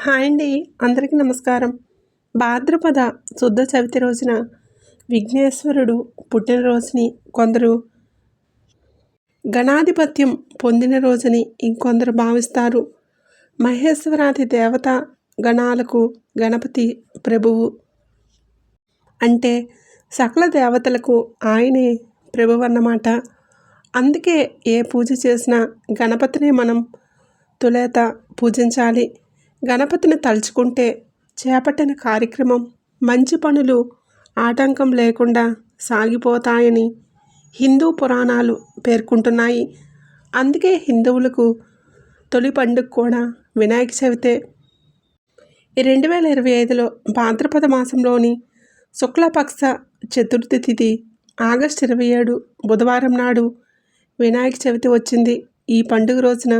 Hi అండి. అందరికీ నమస్కారం. భాద్రపద శుద్ధ చవితి రోజున విఘ్నేశ్వరుడు పుట్టినరోజుని కొందరు గణాధిపత్యం పొందిన రోజుని ఇంకొందరు భావిస్తారు. మహేశ్వరాది దేవత గణాలకు గణపతి ప్రభువు. అంటే సకల దేవతలకు ఆయనే ప్రభువు అన్నమాట. అందుకే ఏ పూజ చేసినా గణపతిని మనం తులేత పూజించాలి. గణపతిని తలుచుకుంటే చేపట్టిన కార్యక్రమం మంచి పనులు ఆటంకం లేకుండా సాగిపోతాయని హిందూ పురాణాలు పేర్కొంటున్నాయి. అందుకే హిందువులకు తొలి పండుగ కూడా వినాయక చవితే. రెండు వేల ఇరవై ఐదులో భాద్రపద మాసంలోని శుక్లపక్ష చతుర్థి తిథి ఆగస్టు ఇరవై ఏడు బుధవారం నాడు వినాయక చవితి వచ్చింది. ఈ పండుగ రోజున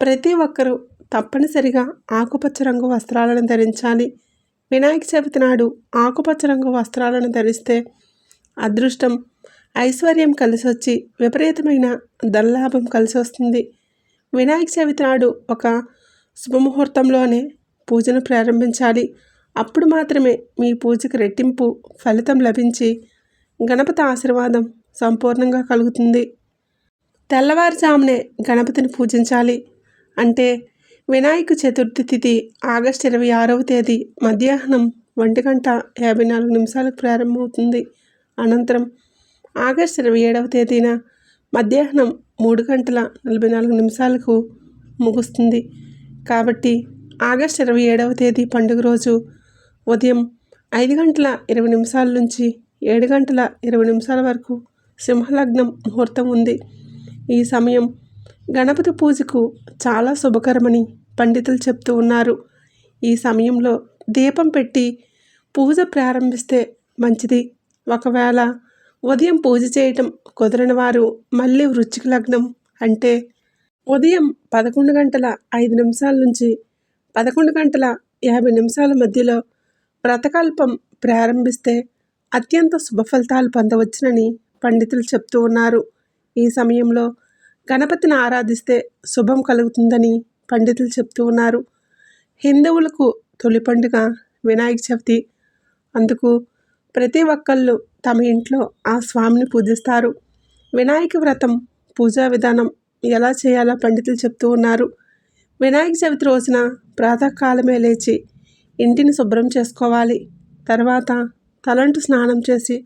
ప్రతి ఒక్కరూ తప్పనిసరిగా ఆకుపచ్చ రంగు వస్త్రాలను ధరించాలి. వినాయక చవితి నాడు ఆకుపచ్చ రంగు వస్త్రాలను ధరిస్తే అదృష్టం. ఐశ్వర్యం కలిసి వచ్చి విపరీతమైన ధనలాభం కలిసి వస్తుంది వినాయక చవితి నాడు ఒక శుభముహూర్తంలోనే పూజను ప్రారంభించాలి. అప్పుడు మాత్రమే మీ పూజకు రెట్టింపు ఫలితం లభించి గణపతి ఆశీర్వాదం సంపూర్ణంగా కలుగుతుంది. తెల్లవారుజామునే గణపతిని పూజించాలి. అంటే వినాయక చతుర్థి తిథి ఆగస్టు ఇరవై ఆరవ తేదీ మధ్యాహ్నం ఒంటి గంట యాభై నాలుగు నిమిషాలకు ప్రారంభమవుతుంది. అనంతరం ఆగస్టు ఇరవై ఏడవ తేదీన మధ్యాహ్నం మూడు గంటల నలభై నాలుగు నిమిషాలకు ముగుస్తుంది. కాబట్టి ఆగస్టు ఇరవై ఏడవ తేదీ పండుగ రోజు ఉదయం ఐదు గంటల ఇరవై నిమిషాల నుంచి ఏడు గంటల ఇరవై నిమిషాల వరకు సింహలగ్నం ముహూర్తం ఉంది. ఈ సమయం గణపతి పూజకు చాలా శుభకరమని పండితులు చెప్తూ ఉన్నారు. ఈ సమయంలో దీపం పెట్టి పూజ ప్రారంభిస్తే మంచిది. ఒకవేళ ఉదయం పూజ చేయటం కుదరని వారు మళ్ళీ వృచ్చిక లగ్నం అంటే ఉదయం పదకొండు గంటల ఐదు నిమిషాల నుంచి పదకొండు గంటల యాభై నిమిషాల మధ్యలో వ్రతకల్పం ప్రారంభిస్తే అత్యంత శుభ ఫలితాలు పొందవచ్చునని పండితులు చెప్తూ ఉన్నారు. ఈ సమయంలో గణపతిని ఆరాధిస్తే శుభం కలుగుతుందని పండితులు చెప్తూ ఉన్నారు. హిందువులకు తొలి పండుగ వినాయక చవితి. అందుకు ప్రతి ఒక్కళ్ళు తమ ఇంట్లో ఆ స్వామిని పూజిస్తారు. వినాయక వ్రతం పూజా విధానం ఎలా చేయాలో పండితులు చెప్తూ ఉన్నారు. వినాయక చవితి రోజున ప్రాతకాలమే లేచి ఇంటిని శుభ్రం చేసుకోవాలి. తర్వాత తలంటు స్నానం చేసి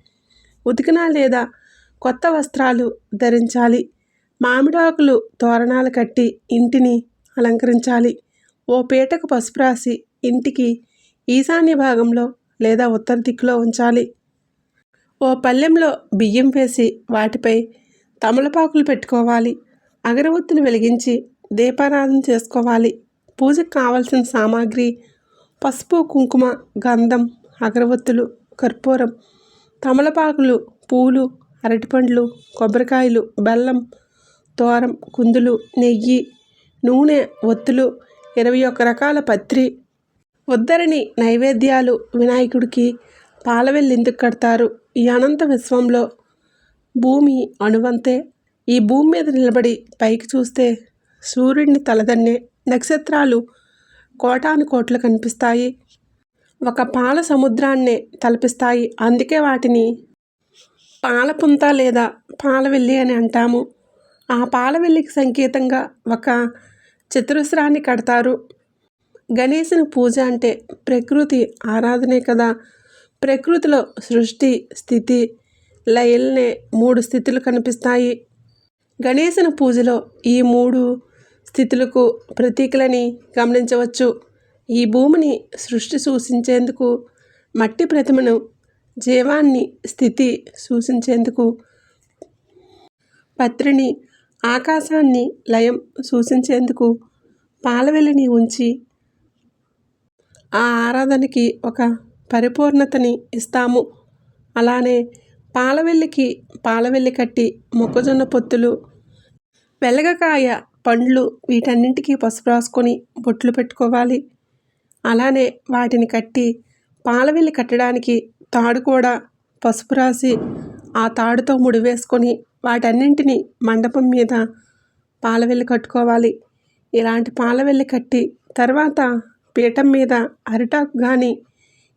ఉతికిన లేదా కొత్త వస్త్రాలు ధరించాలి. మామిడాకులు తోరణాలు కట్టి ఇంటిని అలంకరించాలి. ఓ పీటకు పసుపు రాసి ఇంటికి ఈశాన్య భాగంలో లేదా ఉత్తర దిక్కులో ఉంచాలి. ఓ పళ్ళెంలో బియ్యం వేసి వాటిపై తమలపాకులు పెట్టుకోవాలి. అగరవత్తులు వెలిగించి దీపారాధన చేసుకోవాలి. పూజకు కావలసిన సామాగ్రి పసుపు కుంకుమ గంధం అగరవత్తులు కర్పూరం తమలపాకులు పూలు అరటిపండ్లు కొబ్బరికాయలు బెల్లం తోరం కుందులు నెయ్యి నూనె ఒత్తులు ఇరవై ఒక్క రకాల పత్రి ఉద్దరిని నైవేద్యాలు వినాయకుడికి పాలవెల్లిందుకు కడతారు. ఈ అనంత విశ్వంలో భూమి అణువంతే. ఈ భూమి మీద నిలబడి పైకి చూస్తే సూర్యుడిని తలదన్నే నక్షత్రాలు కోటాను కోట్లు కనిపిస్తాయి. ఒక పాల సముద్రాన్నే తలపిస్తాయి. అందుకే వాటిని పాలపుంత లేదా పాలవెల్లి అని అంటాము. ఆ పాలవెల్లికి సంకేతంగా ఒక చతురస్రాన్ని కడతారు. గణేశుని పూజ అంటే ప్రకృతి ఆరాధనే కదా. ప్రకృతిలో సృష్టి స్థితి లయల్నే మూడు స్థితులు కనిపిస్తాయి. గణేశుని పూజలో ఈ మూడు స్థితులకు ప్రతీకలని గమనించవచ్చు. ఈ భూమిని సృష్టి సూచించేందుకు మట్టి ప్రతిమను జీవాన్ని స్థితి సూచించేందుకు పత్రిని ఆకాశాన్ని లయం సూచించేందుకు పాలవెల్లిని ఉంచి ఆ ఆరాధనకి ఒక పరిపూర్ణతని ఇస్తాము. అలానే పాలవెల్లికి పాలవెల్లి కట్టి మొక్కజొన్న పొత్తులు వెలగకాయ పండ్లు వీటన్నింటికి పసుపు రాసుకొని బొట్లు పెట్టుకోవాలి. అలానే వాటిని కట్టి పాలవెల్లి కట్టడానికి తాడు కూడా పసుపు రాసి ఆ తాడుతో ముడివేసుకొని వాటన్నింటినీ మండపం మీద పాలవెల్లి కట్టుకోవాలి. ఇలాంటి పాలవెల్లి కట్టి తర్వాత పీఠం మీద అరిటాకు కానీ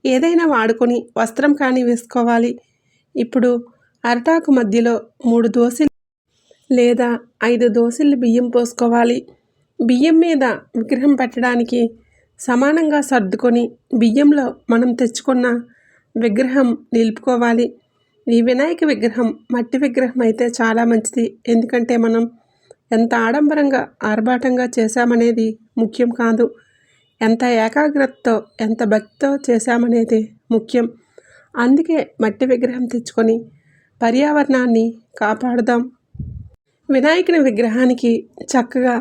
ఏదైనా వాడుకొని వస్త్రం కానీ వేసుకోవాలి. ఇప్పుడు అరిటాకు మధ్యలో మూడు దోశలు లేదా ఐదు దోశలు బియ్యం పోసుకోవాలి. బియ్యం మీద విగ్రహం పెట్టడానికి సమానంగా సర్దుకొని బియ్యంలో మనం తెచ్చుకున్న విగ్రహం నిలుపుకోవాలి. ఈ వినాయక విగ్రహం మట్టి విగ్రహం అయితే చాలా మంచిది. ఎందుకంటే మనం ఎంత ఆడంబరంగా ఆర్భాటంగా చేశామనేది ముఖ్యం కాదు. ఎంత ఏకాగ్రతతో ఎంత భక్తితో చేశామనేది ముఖ్యం. అందుకే మట్టి విగ్రహం తెచ్చుకొని పర్యావరణాన్ని కాపాడుదాం. వినాయకుని విగ్రహానికి చక్కగా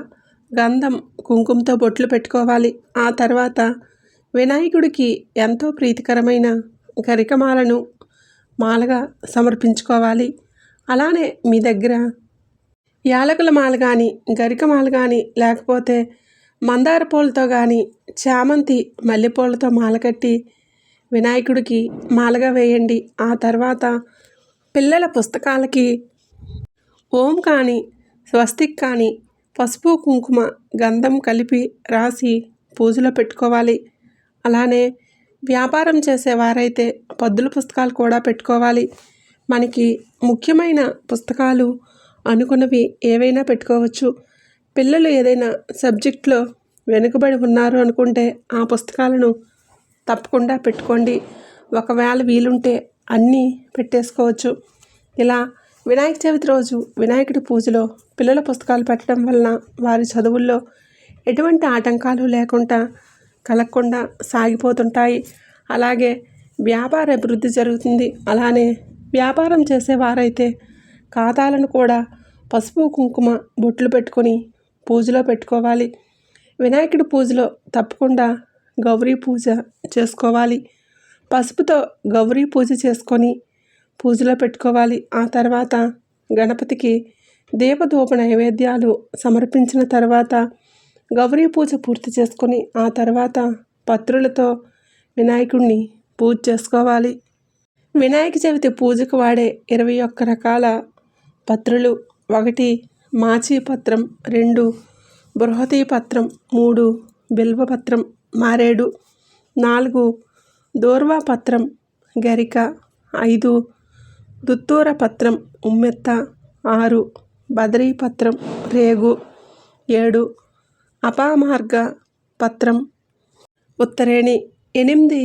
గంధం కుంకుమతో బొట్లు పెట్టుకోవాలి. ఆ తర్వాత వినాయకుడికి ఎంతో ప్రీతికరమైన గరికమాలను మాలగా సమర్పించుకోవాలి. అలానే మీ దగ్గర యాలకుల మాల కానీ గరిక మాల కానీ లేకపోతే మందార పూలతో కానీ చామంతి మల్లెపూలతో మాల కట్టి వినాయకుడికి మాలగా వేయండి. ఆ తర్వాత పిల్లల పుస్తకాలకి ఓం కానీ స్వస్తిక్ కానీ పసుపు కుంకుమ గంధం కలిపి రాసి పూజలో పెట్టుకోవాలి. అలానే వ్యాపారం చేసేవారైతే పద్దుల పుస్తకాలు కూడా పెట్టుకోవాలి. మనకి ముఖ్యమైన పుస్తకాలు అనుకున్నవి ఏవైనా పెట్టుకోవచ్చు. పిల్లలు ఏదైనా సబ్జెక్ట్లో వెనుకబడి ఉన్నారు అనుకుంటే ఆ పుస్తకాలను తప్పకుండా పెట్టుకోండి. ఒకవేళ వీలుంటే అన్నీ పెట్టేసుకోవచ్చు. ఇలా వినాయక చవితి రోజు వినాయకుడి పూజలో పిల్లల పుస్తకాలు పెట్టడం వలన వారి చదువుల్లో ఎటువంటి ఆటంకాలు లేకుండా కలగకుండా సాగిపోతుంటాయి. అలాగే వ్యాపార అభివృద్ధి జరుగుతుంది. అలానే వ్యాపారం చేసేవారైతే ఖాతాలను కూడా పసుపు కుంకుమ బొట్లు పెట్టుకొని పూజలో పెట్టుకోవాలి. వినాయకుడి పూజలో తప్పకుండా గౌరీ పూజ చేసుకోవాలి. పసుపుతో గౌరీ పూజ చేసుకొని పూజలో పెట్టుకోవాలి. ఆ తర్వాత గణపతికి దీపధూప నైవేద్యాలు సమర్పించిన తర్వాత గౌరీ పూజ పూర్తి చేసుకొని ఆ తర్వాత పత్రులతో వినాయకుడిని పూజ చేసుకోవాలి. వినాయక చవితి పూజకు వాడే ఇరవై ఒక్క రకాల పత్రులు. ఒకటి మాచి పత్రం రెండు బృహతి పత్రం మూడు బిల్వపత్రం మారేడు నాలుగు దూర్వా పత్రం గరిక ఐదు దుత్తూర పత్రం ఉమ్మెత్త ఆరు బదరీ పత్రం రేగు ఏడు అపామార్గ పత్రం. ఉత్తరేణి ఎనిమిది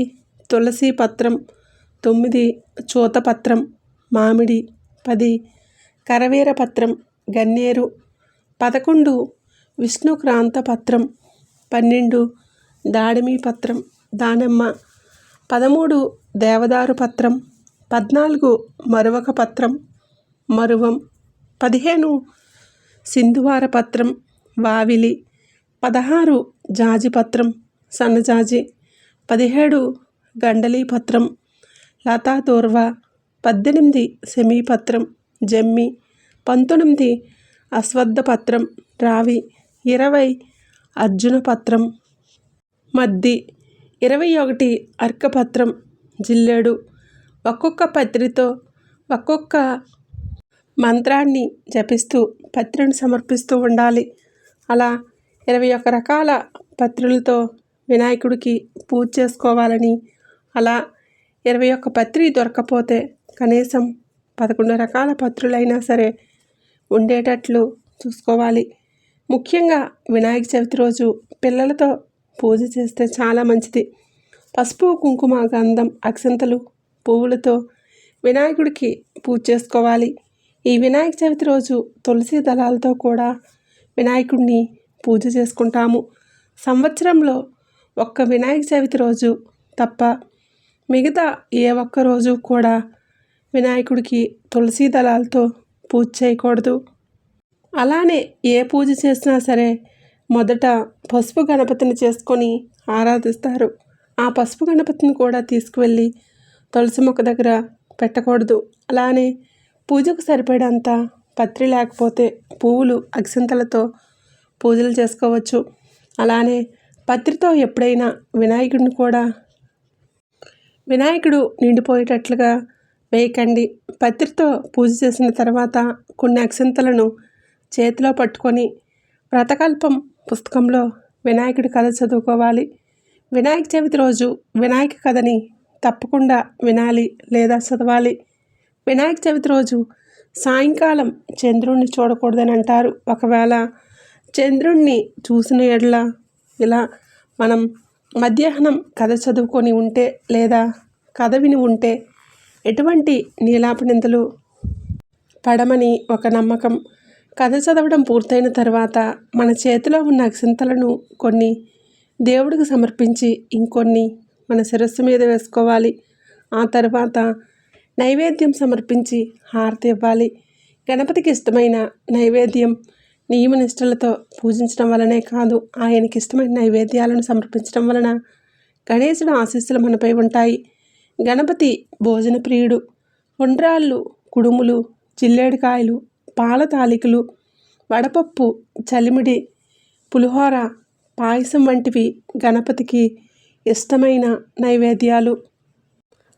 తులసి పత్రం తొమ్మిది చూతపత్రం మామిడి పది కరవీర పత్రం గన్నేరు పదకొండు విష్ణుక్రాంత పత్రం పన్నెండు దాడిమి పత్రం దానమ్మ పదమూడు దేవదారు పత్రం పద్నాలుగు మరువక పత్రం మరువం పదిహేను సింధువార పత్రం వావిలి పదహారు జాజి పత్రం సన్నజాజి పదిహేడు గండలీ పత్రం లతాదూర్వ పద్దెనిమిది సెమీపత్రం జమ్మి. పంతొమ్మిది అశ్వద్ధపత్రం రావి. ఇరవై అర్జున పత్రం మద్ది. ఇరవై ఒకటి అర్కపత్రం జిల్లేడు. ఒక్కొక్క పత్రితో ఒక్కొక్క మంత్రాన్ని జపిస్తూ పత్రిని సమర్పిస్తూ ఉండాలి. అలా ఇరవై ఒక్క రకాల పత్రులతో వినాయకుడికి పూజ చేసుకోవాలని అలా ఇరవై ఒక్క పత్రి దొరకపోతే కనీసం పదకొండు రకాల పత్రులైనా సరే ఉండేటట్లు చూసుకోవాలి. ముఖ్యంగా వినాయక చవితి రోజు పిల్లలతో పూజ చేస్తే చాలా మంచిది. పసుపు కుంకుమ గంధం అక్షంతలు పువ్వులతో వినాయకుడికి పూజ చేసుకోవాలి. ఈ వినాయక చవితి రోజు తులసి దళాలతో కూడా వినాయకుడిని పూజ చేసుకుంటాము. సంవత్సరంలో ఒక్క వినాయక చవితి రోజు తప్ప మిగతా ఏ ఒక్క రోజు కూడా వినాయకుడికి తులసి దళాలతో పూజ చేయకూడదు. అలానే ఏ పూజ చేసినా సరే మొదట పసుపు గణపతిని చేసుకొని ఆరాధిస్తారు. ఆ పసుపు గణపతిని కూడా తీసుకువెళ్ళి తులసి మొక్క దగ్గర పెట్టకూడదు. అలానే పూజకు సరిపడంత పత్రి లేకపోతే పువ్వులు అక్షంతలతో పూజలు చేసుకోవచ్చు. అలానే పత్రితో ఎప్పుడైనా వినాయకుడిని కూడా వినాయకుడు నిండిపోయేటట్లుగా వేయకండి. పత్రితో పూజ చేసిన తర్వాత కొన్ని అక్షంతలను చేతిలో పట్టుకొని వ్రతకల్పం పుస్తకంలో వినాయకుడి కథ చదువుకోవాలి. వినాయక చవితి రోజు వినాయక కథని తప్పకుండా వినాలి లేదా చదవాలి. వినాయక చవితి రోజు సాయంకాలం చంద్రుణ్ణి చూడకూడదని అంటారు. ఒకవేళ చంద్రుణ్ణి చూసిన ఎడల ఇలా మనం మధ్యాహ్నం కథ చదువుకొని ఉంటే లేదా కథ విని ఉంటే ఎటువంటి నీలాపనింతలు పడమని ఒక నమ్మకం. కథ చదవడం పూర్తయిన తర్వాత మన చేతిలో ఉన్న అక్షింతలను కొన్ని దేవుడికి సమర్పించి ఇంకొన్ని మన శిరస్సు మీద వేసుకోవాలి. ఆ తర్వాత నైవేద్యం సమర్పించి హారతి ఇవ్వాలి. గణపతికి ఇష్టమైన నైవేద్యం నియమ నిష్ఠలతో పూజించడం వలనే కాదు ఆయనకి ఇష్టమైన నైవేద్యాలను సమర్పించడం వలన గణేశుడు ఆశీస్సులు మనపై ఉంటాయి. గణపతి భోజన ప్రియుడు ఉండ్రాళ్ళు కుడుములు జిల్లేడికాయలు పాల తాలికలు వడపప్పు చలిమిడి పులిహోర పాయసం వంటివి గణపతికి ఇష్టమైన నైవేద్యాలు.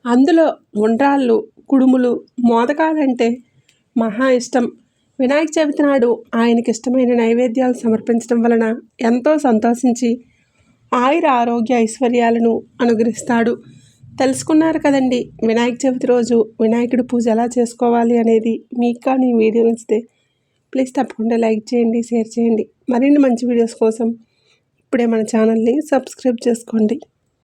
అందులో ఉండ్రాళ్ళు కుడుములు మోదకాలంటే మహా ఇష్టం. వినాయక చవితి నాడు ఆయనకి ఇష్టమైన నైవేద్యాలు సమర్పించడం వలన ఎంతో సంతోషించి ఆయుర ఆరోగ్య ఐశ్వర్యాలను అనుగ్రహిస్తాడు. తెలుసుకున్నారు కదండి వినాయక చవితి రోజు వినాయకుడి పూజ ఎలా చేసుకోవాలి అనేది మీకు కానీ వీడియో నచ్చితే ప్లీజ్ తప్పకుండా లైక్ చేయండి షేర్ చేయండి. మరిన్ని మంచి వీడియోస్ కోసం ఇప్పుడే మన ఛానల్ని సబ్స్క్రైబ్ చేసుకోండి.